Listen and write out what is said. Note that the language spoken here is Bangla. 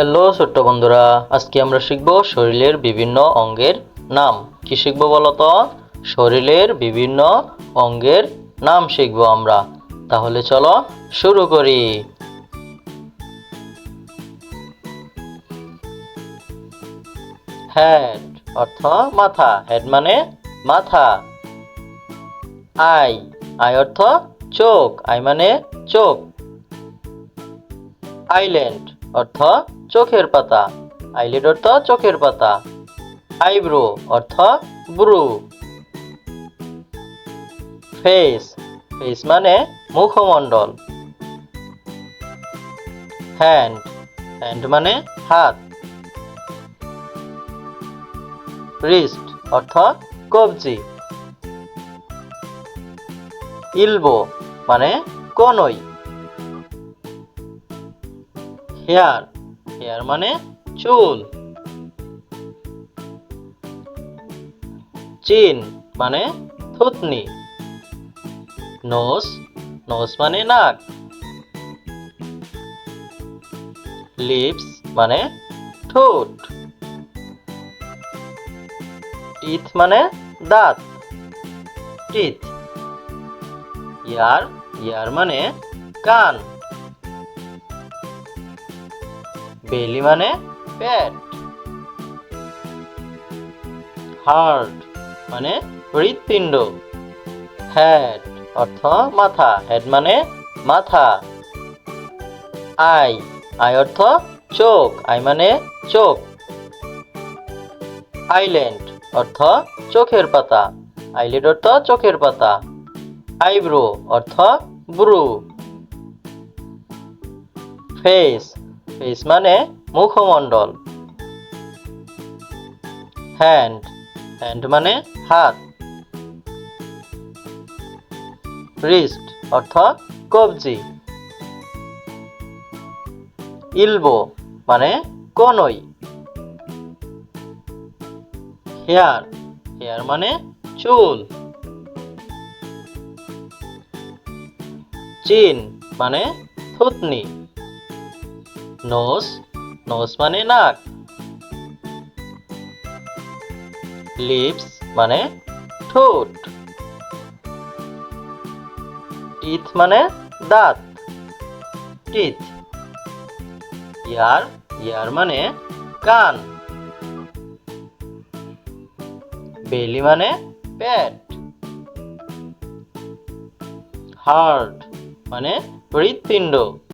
হ্যালো ছোট্ট বন্ধুরা, আজকে আমরা শিখব শরীরের বিভিন্ন অঙ্গের নাম। কি শিখব বলতো শরীরের বিভিন্ন অঙ্গের নাম শিখব আমরা। তাহলে চলো শুরু করি। হেড অর্থ মাথা। হেড মানে মাথা। আই আই অর্থ চোখ। আই মানে চোখ। আইল্যান্ড অর্থ চোখের পাতা। আইল্যান্ড অর্থ চোখের পাতা। আইব্রো অর্থ ব্রু ফেস ফেস মানে মুখমণ্ডল। হ্যান্ড হ্যান্ড মানে হাত। রিস্ট অর্থ কবজি। ইলবো মানে কনই হেয়ার হেয়ার মানে চুল। চিন মানে থুতনি। নোস নোস মানে নাক। লিপস মানে ঠোঁট। টিথ মানে দাঁত। টিথ। ইয়ার ইয়ার মানে কান। বেলি মানে পেট। হার্ট মানে হৃৎপিণ্ড। হেড অর্থ মাথা হেড মানে মাথা। আই আই অর্থ চোখ, আই মানে চোখ। আইল্যান্ড অর্থ চোখের পাতা, আইল্যান্ড অর্থ চোখের পাতা। আইব্রো অর্থ ব্রু। ফেস ফেস মানে মুখমণ্ডল। হ্যান্ড হ্যান্ড মানে হাত। রিস্ট অর্থাৎ কবজি। ইলবো মানে কনই। হেয়ার হেয়ার মানে চুল। চিন মানে থুতনি। নোস নোস মানে নাক। লিপস মানে ঠোঁট। টিথ মানে দাঁত। টিথ। ইয়ার ইয়ার মানে কান। বেলি মানে পেট হার্ট মানে হৃৎপিণ্ড।